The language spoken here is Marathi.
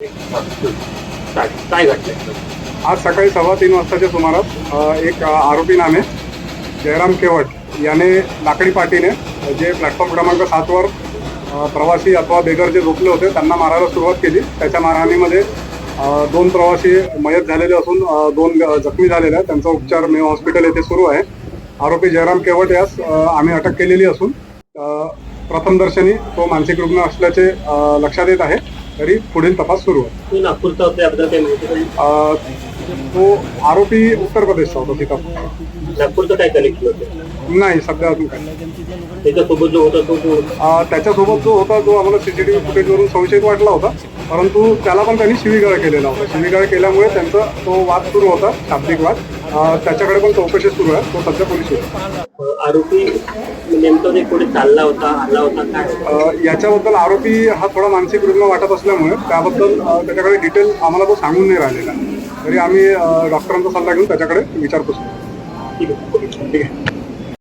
काय घडलंय आज सकाळी सव्वा तीन वाजताच्या सुमारास एक आरोपी नामे जयराम केवट याने लाकडी पाटीने जे प्लॅटफॉर्म क्रमांक सातवर प्रवासी अथवा बेगर जे झोपले होते त्यांना मारायला सुरुवात केली. त्याच्या मारहाणीमध्ये दोन प्रवासी मयत झालेले असून दोन जखमी झालेले आहेत. त्यांचा उपचार मे हॉस्पिटल येथे सुरू आहे. आरोपी जयराम केवट यास आम्ही अटक केलेली असून प्रथमदर्शनी तो मानसिक रुग्ण असल्याचे लक्षात येत आहे. तरी पुढील तपास सुरू आहे. नागपूरचा होता काही माहिती तो आरोपी उत्तर प्रदेशचा होता तिथं. नागपूरचं काय कनेक्ट होतं? नाही सध्या अजून काय. त्याच्यासोबत जो होता तो त्याच्यासोबत जो होता जो आम्हाला सीसीटीव्ही फुटेजवरून संशयित वाटला होता परंतु त्याला पण त्यांनी शिवीगाळ केलेला होता. शिवीगाळ केल्यामुळे त्यांचा तो वाद सुरू होता शाब्दिक वाद. त्याच्याकडे पण चौकशी सुरू आहे. तो सध्या पोलीस आरोपी नेमकं ते कुठे चालला होता आला होता काय? याच्याबद्दल आरोपी हा थोडा मानसिक रुग्ण वाटत असल्यामुळे त्याबद्दल त्याच्याकडे डिटेल आम्हाला तो सांगून नाही राहिलेला. तरी आम्ही डॉक्टरांचा सल्ला घेऊन त्याच्याकडे विचारपूस ठीक आहे ठीक आहे.